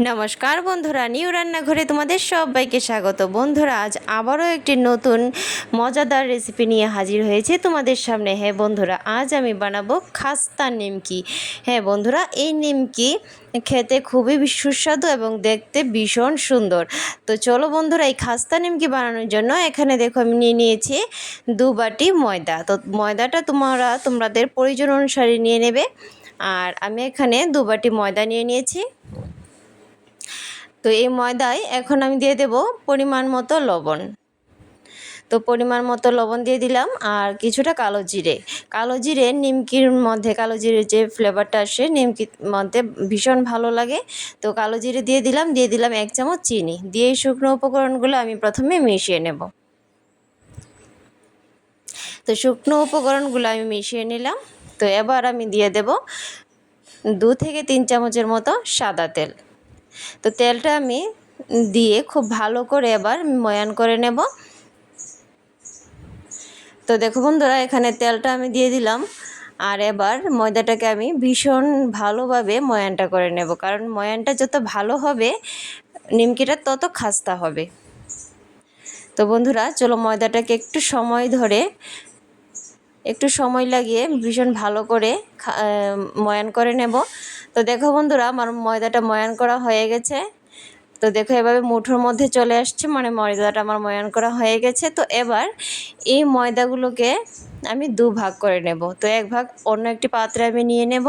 নমস্কার বন্ধুরা, নিউ রান্নাঘরে তোমাদের সবাইকে স্বাগত। বন্ধুরা, আজ আবারও একটি নতুন মজাদার রেসিপি নিয়ে হাজির হয়েছে তোমাদের সামনে। হ্যাঁ বন্ধুরা, আজ আমি বানাবো খাস্তা নিমকি। হ্যাঁ বন্ধুরা, এই নিমকি খেতে খুবই সুস্বাদু এবং দেখতে ভীষণ সুন্দর। তো চলো বন্ধুরা, এই খাস্তা নিমকি বানানোর জন্য এখানে দেখো আমি নিয়ে নিয়েছি দু বাটি ময়দা। তো ময়দাটা তোমরা, তোমাদের প্রয়োজন অনুসারে নিয়ে নেবে। আর আমি এখানে দু বাটি ময়দা নিয়ে নিয়েছি। তো এই ময়দায় এখন আমি দিয়ে দেব পরিমাণ মতো লবণ। তো পরিমাণ মতো লবণ দিয়ে দিলাম আর কিছুটা কালো জিরে। কালো জিরে নিমকির মধ্যে, কালো জিরের যে ফ্লেভারটা আসে নিমকির মধ্যে ভীষণ ভালো লাগে। তো কালো জিরে দিয়ে দিলাম দিয়ে দিলাম এক চামচ চিনি। দিয়ে এই শুকনো উপকরণগুলো আমি প্রথমে মিশিয়ে নেব। তো শুকনো উপকরণগুলো আমি মিশিয়ে নিলাম। তো এবার আমি দিয়ে দেব দু থেকে তিন চামচের মতো সাদা তেল। তো তেলটা আমি দিয়ে খুব ভালো করে এবার ময়ান করে নেব। তো দেখো বন্ধুরা, এখানে তেলটা আমি দিয়ে দিলাম। আর এবার ময়দাটাকে আমি ভীষণ ভালোভাবে ময়ানটা করে নেব। কারণ ময়ানটা যত ভালো হবে, নিমকিটা তত খাস্তা হবে। তো বন্ধুরা, চলো ময়দাটাকে একটু সময় ধরে একটু সময় লাগিয়ে ভীষণ ভালো করে ময়ান করে নেব। তো দেখো বন্ধুরা, আমার ময়দাটা ময়ান করা হয়ে গেছে। তো দেখো এভাবে মুঠোর মধ্যে চলে আসছে মানে ময়দাটা আমার ময়ান করা হয়ে গেছে। তো এবার এই ময়দাগুলোকে আমি দু ভাগ করে নেব। তো এক ভাগ অন্য একটি পাত্রে আমি নিয়ে নেব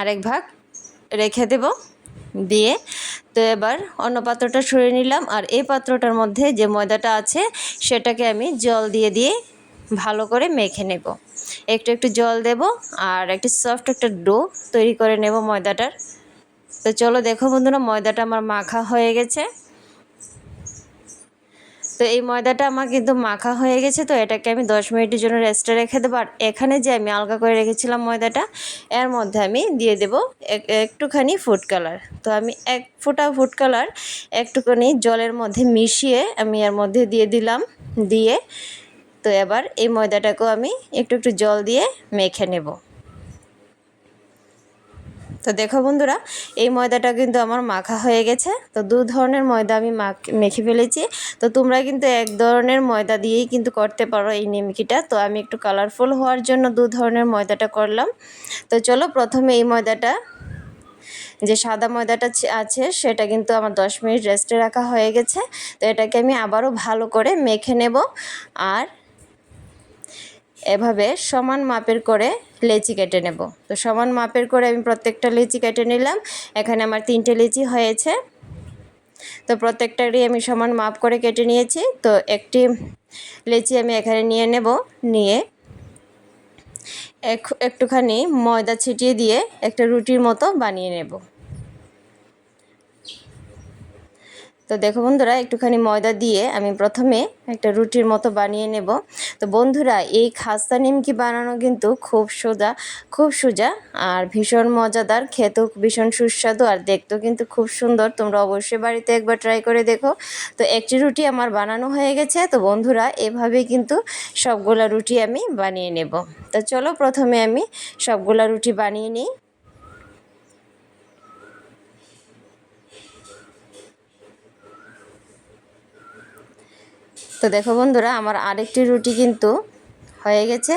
আরেক ভাগ রেখে দেব দিয়ে। তো এবার অন্য পাত্রটা সরিয়ে নিলাম, আর এই পাত্রটার মধ্যে যে ময়দাটা আছে, সেটাকে আমি জল দিয়ে দিয়ে ভালো করে মেখে নেব। একটু একটু জল দেব আর একটু সফট একটা ডো তৈরি করে নেব ময়দাটার। তো চলো দেখো বন্ধুরা, ময়দাটা আমার মাখা হয়ে গেছে। তো এই ময়দাটা আমার কিন্তু মাখা হয়ে গেছে, তো এটাকে আমি দশ মিনিটের জন্য রেস্টে রেখে দেবো। আর এখানে যে আমি আলগা করে রেখেছিলাম ময়দাটা, এর মধ্যে আমি দিয়ে দেব একটুখানি ফুড কালার তো আমি এক ফোঁটা ফুড কালার একটুখানি জলের মধ্যে মিশিয়ে আমি এর মধ্যে দিয়ে দিলাম, দিয়ে তো এবার এই ময়দাটাকেও আমি একটু একটু জল দিয়ে মেখে নেব। তো দেখো বন্ধুরা, এই ময়দাটা কিন্তু আমার মাখা হয়ে গেছে। তো দু ধরনের ময়দা আমি মেখে ফেলেছি। তো তোমরা কিন্তু এক ধরনের ময়দা দিয়েই কিন্তু করতে পারো এই নিমকিটা। তো আমি একটু কালারফুল হওয়ার জন্য দু ধরনের ময়দাটা করলাম। তো চলো প্রথমে এই ময়দাটা, যে সাদা ময়দাটা আছে, সেটা কিন্তু আমার দশ মিনিট রেস্টে রাখা হয়ে গেছে। তো এটাকে আমি আবারও ভালো করে মেখে নেব। আর এভাবে সমান মাপের করে লেচি কেটে নেব। তো সমান মাপের করে আমি প্রত্যেকটা লেচি কেটে নিলাম। এখানে আমার তিনটে লেচি হয়েছে। তো প্রত্যেকটারই আমি সমান মাপ করে কেটে নিয়েছি। তো একটি লেচি আমি এখানে নিয়ে নেব, নিয়ে একটুখানি ময়দা ছিটিয়ে দিয়ে একটা রুটির মতো বানিয়ে নেব। তো দেখো বন্ধুরা, একটুখানি ময়দা দিয়ে আমি প্রথমে একটা রুটির মতো বানিয়ে নেব। তো বন্ধুরা, এই খাস্তা নিমকি বানানো কিন্তু খুব সোজা খুব সোজা আর ভীষণ মজাদার, খেতেও ভীষণ সুস্বাদু আর দেখতেও কিন্তু খুব সুন্দর। তোমরা অবশ্যই বাড়িতে একবার ট্রাই করে দেখো। তো একটি রুটি আমার বানানো হয়ে গেছে। তো বন্ধুরা, এভাবে কিন্তু সবগুলা রুটি আমি বানিয়ে নেব। তো চলো প্রথমে আমি সবগুলা রুটি বানিয়ে নিই। তো দেখো বন্ধুরা, আমার আরেকটি রুটি কিন্তু হয়ে গেছে।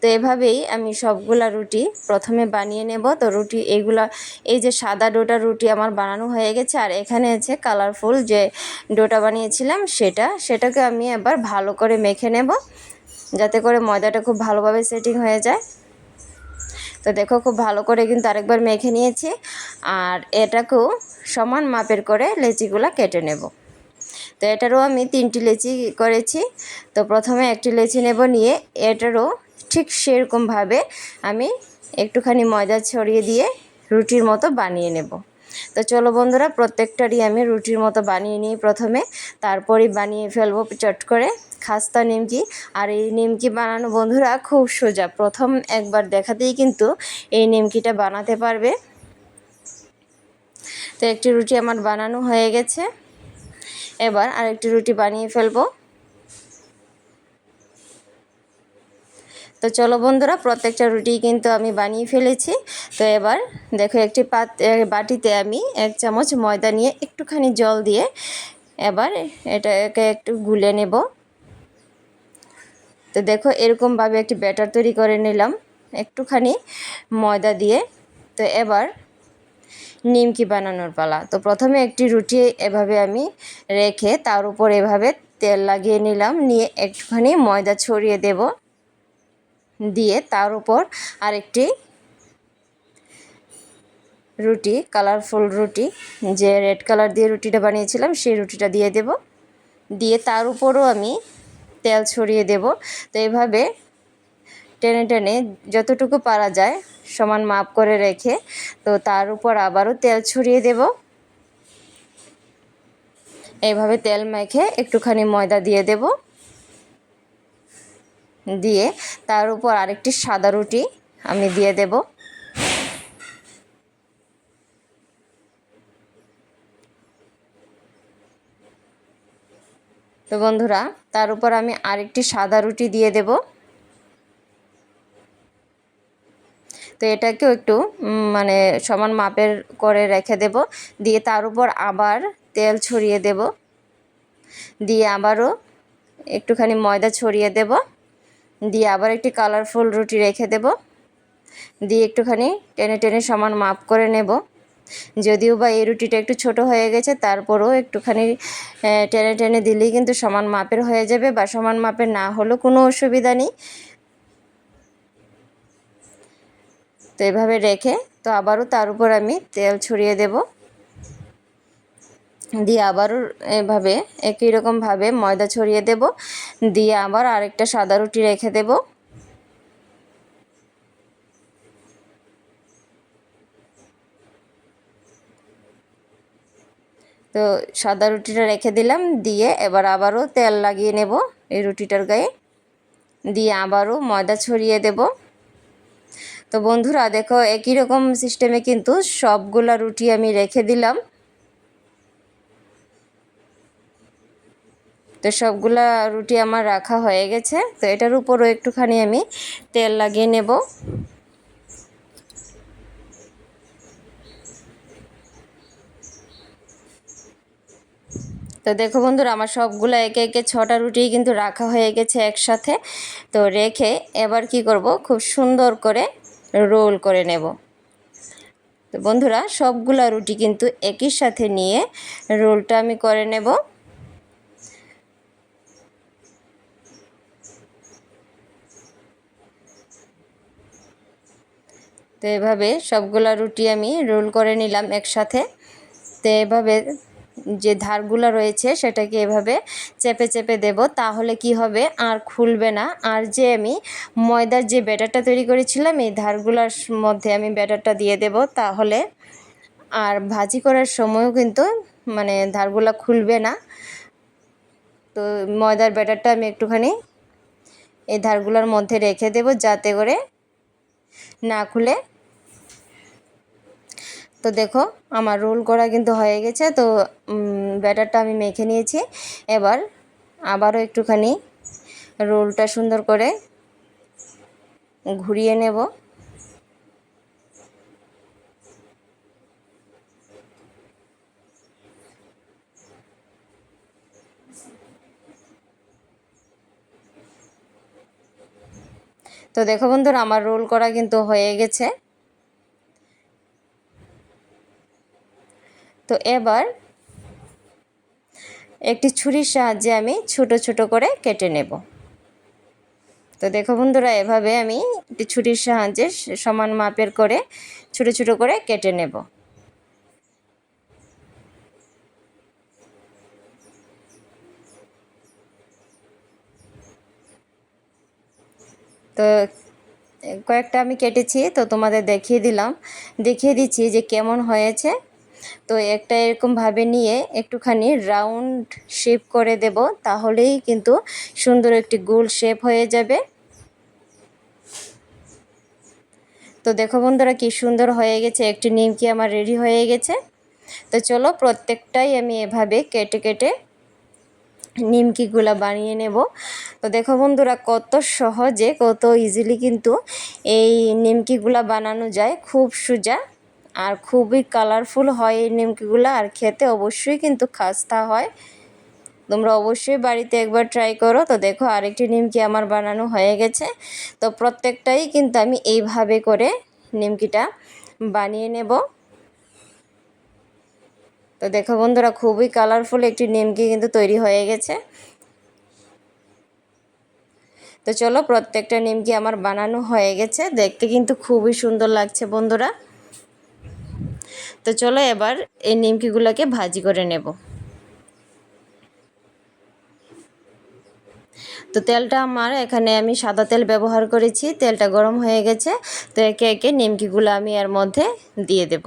তো এভাবেই আমি সবগুলা রুটি প্রথমে বানিয়ে নেব। তো রুটি এইগুলা এই যে সাদা ডোটা রুটি আমার বানানো হয়ে গেছে, আর এখানে আছে কালারফুল যে ডোটা বানিয়েছিলাম সেটা, সেটাকে আমি এবার ভালো করে মেখে নেব, যাতে করে ময়দাটা খুব ভালোভাবে সেটিং হয়ে যায়। তো দেখো খুব ভালো করে কিন্তু আরেকবার মেখে নিয়েছি, আর এটাকেও সমান মাপের করে লেচিগুলো কেটে নেব। তো এটারও আমি তিনটি লেচি করেছি। তো প্রথমে একটি লেচি নেব নিয়ে, এটারও ঠিক সেরকমভাবে আমি একটুখানি ময়দা ছড়িয়ে দিয়ে রুটির মতো বানিয়ে নেব। তো চলো বন্ধুরা, প্রত্যেকটারই আমি রুটির মতো বানিয়ে নিই প্রথমে, তারপরেই বানিয়ে ফেলব চট করে। খাস্তা নিমকি, আর এই নিমকি বানানো বন্ধুরা খুব সোজা, প্রথম একবার দেখাতেই কিন্তু এই নিমকিটা বানাতে পারবে। তো একটি রুটি আমার বানানো হয়ে গেছে। এবার আরেকটি রুটি বানিয়ে ফেলব। তো চলো বন্ধুরা, প্রত্যেকটা রুটি কিন্তু আমি বানিয়ে ফেলেছি। তো এবার দেখো একটি পাত বাটিতে আমি এক চামচ ময়দা নিয়ে একটুখানি জল দিয়ে এবার এটাকে একটু গুলে নেব। তো দেখো এরকমভাবে একটি ব্যাটার তৈরি করে নিলাম। একটুখানি ময়দা দিয়ে। তো এবার নিমকি বানানোর পালা। তো প্রথমে একটি রুটি এভাবে আমি রেখে তার উপর এভাবে তেল লাগিয়ে নিলাম। নিয়ে একটুখানি ময়দা ছড়িয়ে দেব। দিয়ে তার উপর আরেকটি রুটি কালারফুল রুটি, যে রেড কালার দিয়ে রুটিটা বানিয়েছিলাম, সেই রুটিটা দিয়ে দেব। দিয়ে তার উপরও আমি তেল ছড়িয়ে দেব। তো এইভাবে টেনে টেনে যতটুকু পারা যায় সমান মাপ করে রেখে, তো তার উপর আবারও তেল ছড়িয়ে দেব। এইভাবে তেল মেখে একটুখানি ময়দা দিয়ে দেব। দিয়ে তার উপর আরেকটি সাদা রুটি আমি দিয়ে দেব। তো বন্ধুরা, তার উপর আমি আরেকটি সাদা রুটি দিয়ে দেব। তো এটাকেও একটু মানে সমান মাপের করে রেখে দেব। দিয়ে তার উপর আবার তেল ছড়িয়ে দেব। দিয়ে আবারও একটুখানি ময়দা ছড়িয়ে দেব। দিয়ে আবার একটি কালারফুল রুটি রেখে দেব। দিয়ে একটুখানি টেনে টেনে সমান মাপ করে নেব। যদিও বা এই রুটিটা একটু ছোট হয়ে গেছে, তারপরেও একটুখানি টেনে টেনে দিলেই কিন্তু সমান মাপের হয়ে যাবে বা সমান মাপের না হলেও কোনো অসুবিধা নেই। তো এভাবে রেখে তো আবারও তার উপর আমি তেল ছড়িয়ে দেব। দিয়ে আবারও এভাবে একই রকমভাবে ময়দা ছড়িয়ে দেব। দিয়ে আবার আরেকটা সাদা রুটি রেখে দেব। তো সাদা রুটিটা রেখে দিলাম। দিয়ে এবার আবারও তেল লাগিয়ে নেব এই রুটিটার গায়ে। দিয়ে আবারও ময়দা ছড়িয়ে দেব। তো বন্ধুরা দেখো, একই রকম সিস্টেমে কিন্তু সবগুলা রুটি আমি রেখে দিলাম। তো সবগুলা রুটি আমার রাখা হয়ে গেছে। তো এটার উপরও একটুখানি আমি তেল লাগিয়ে নেব। তো দেখো বন্ধুরা, আমার সবগুলো একে একে ছটা রুটি কিন্তু রাখা হয়ে গেছে একসাথে। তো রেখে এবার কি করব, খুব সুন্দর করে রোল করে নেব। তো বন্ধুরা, সবগুলা রুটি কিন্তু একই সাথে নিয়ে রোলটা আমি করে নেব। তো এভাবে সবগুলা রুটি আমি রোল করে নিলাম একসাথে। তো এভাবে যে ধারগুলো রয়েছে সেটাকে এভাবে চেপে চেপে দেব, তাহলে কি হবে? আর খুলবে না। আর যে আমি ময়দার যে ব্যাটারটা তৈরি করেছিলাম, এই ধারগুলোর মধ্যে আমি ব্যাটারটা দিয়ে দেব, তাহলে আর ভাজি করার সময়ও কিন্তু মানে ধারগুলো খুলবে না। তো ময়দার ব্যাটারটা আমি একটুখানি এই ধারগুলোর মধ্যে রেখে দেব, যাতে করে না খুলে তো দেখো, আমার রোল করা কিন্তু হয়ে গেছে, তো ব্যাটারটা আমি মেখে নিয়েছি। এবার আবারও একটুখানি রোলটা সুন্দর করে ঘুরিয়ে নেব। তো দেখো বন্ধুরা, আমার রোল করা কিন্তু হয়ে গেছে। তো এবার একটি ছুরির সাহায্যে আমি ছোট ছোট করে কেটে নেব। তো দেখো বন্ধুরা, এভাবে আমি একটি ছুরির সাহায্যে সমান মাপের করে ছোট ছোট করে কেটে নেব। তো কয়েকটা আমি কেটেছি, তো তোমাদের দেখিয়ে দিলাম। দেখিয়ে দিচ্ছি যে কেমন হয়েছে। তো একটা এরকমভাবে নিয়ে একটুখানি রাউন্ড শেপ করে দেব, তাহলেই কিন্তু সুন্দর একটি গোল শেপ হয়ে যাবে। তো দেখো বন্ধুরা কি সুন্দর হয়ে গেছে, একটি নিমকি আমার রেডি হয়ে গেছে। তো চলো প্রত্যেকটাই আমি এভাবে কেটে কেটে নিমকিগুলা বানিয়ে নেব। তো দেখো বন্ধুরা কত সহজে, কত ইজিলি কিন্তু এই নিমকিগুলা বানানো যায়, খুব সোজা। আর খুবই কালারফুল হয় এই নিমকিগুলো, আর খেতে অবশ্যই কিন্তু খাস্তা হয়। তোমরা অবশ্যই বাড়িতে একবার ট্রাই করো। তো দেখো, আরেকটি নিমকি আমার বানানো হয়ে গেছে। তো প্রত্যেকটাই কিন্তু আমি এইভাবে করে নিমকিটা বানিয়ে নেব। তো দেখো বন্ধুরা, খুবই কালারফুল একটি নিমকি কিন্তু তৈরি হয়ে গেছে। তো চলো, প্রত্যেকটা নিমকি আমার বানানো হয়ে গেছে। দেখতে কিন্তু খুবই সুন্দর লাগছে বন্ধুরা। তো চলো এবার এই নিমকিগুলোকে ভাজি করে নেব। তো তেলটা আমার, এখানে আমি সাদা তেল ব্যবহার করেছি, তেলটা গরম হয়ে গেছে, তো একে একে নিমকিগুলো আমি এর মধ্যে দিয়ে দেব।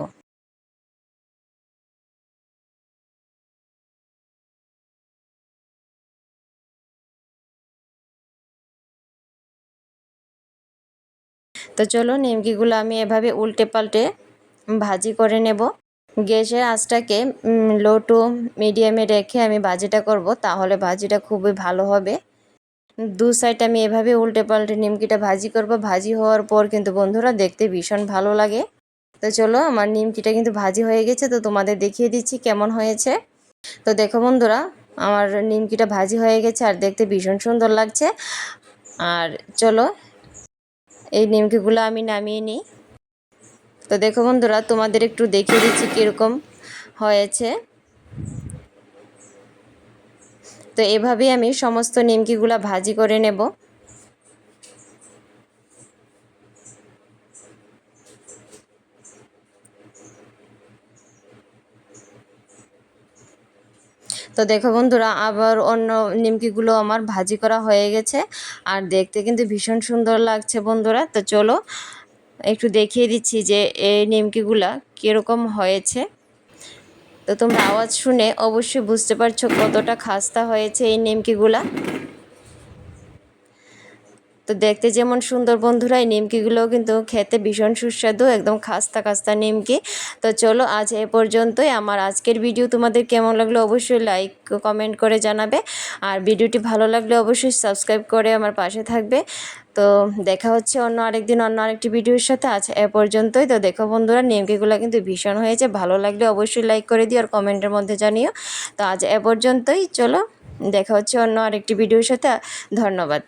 তো চলো নিমকিগুলো আমি এভাবে উল্টে পাল্টে ভাজি করে নেব। গ্যাসের আঁচটাকে লো টু মিডিয়ামে রেখে আমি ভাজিটা করব, তাহলে ভাজিটা খুবই ভালো হবে। দু সাইড আমি এভাবে উল্টে পাল্টে নিমকিটা ভাজি করব। ভাজি হওয়ার পর কিন্তু বন্ধুরা দেখতে ভীষণ ভালো লাগে। তো চলো, আমার নিমকিটা কিন্তু ভাজি হয়ে গেছে, তো তোমাদের দেখিয়ে দিচ্ছি কেমন হয়েছে। তো দেখো বন্ধুরা, আমার নিমকিটা ভাজি হয়ে গেছে আর দেখতে ভীষণ সুন্দর লাগছে। আর চলো, এই নিমকিগুলো আমি নামিয়ে নিই। তো দেখো বন্ধুরা, তোমাদের একটু দেখিয়ে দিচ্ছি কীরকম হয়েছে। তো এভাবেই আমি সমস্ত নিমকিগুলা ভাজি করে নেব। তো দেখো বন্ধুরা, আবার অন্য নিমকিগুলো আমার ভাজি করা হয়ে গেছে। আর দেখতে কিন্তু ভীষণ সুন্দর লাগছে বন্ধুরা। তো চলো একটু দেখিয়ে দিচ্ছি যে এই নিমকিগুলা কীরকম হয়েছে। তো তোমরা আওয়াজ শুনে অবশ্যই বুঝতে পারছ কতটা খাস্তা হয়েছে এই নিমকিগুলা। তো দেখতে যেমন সুন্দর বন্ধুরা, এই নিমকিগুলোও কিন্তু খেতে ভীষণ সুস্বাদু, একদম খাস্তা খাস্তা নিমকি। তো চলো আজ এ পর্যন্তই। আমার আজকের ভিডিও তোমাদের কেমন লাগল অবশ্যই লাইক কমেন্ট করে জানাবে। আর ভিডিওটি ভালো লাগলে অবশ্যই সাবস্ক্রাইব করে আমার পাশে থাকবে। তো দেখা হচ্ছে অন্য আরেকদিন অন্য আরেকটি ভিডিওর সাথে। আজ এ পর্যন্তই। তো দেখো বন্ধুরা, নিমকিগুলো কিন্তু ভীষণ হয়েছে। ভালো লাগলে অবশ্যই লাইক করে দিও আর কমেন্টের মধ্যে জানিও। তো আজ এ পর্যন্তই। চলো দেখা হচ্ছে অন্য আরেকটি ভিডিওর সাথে। ধন্যবাদ।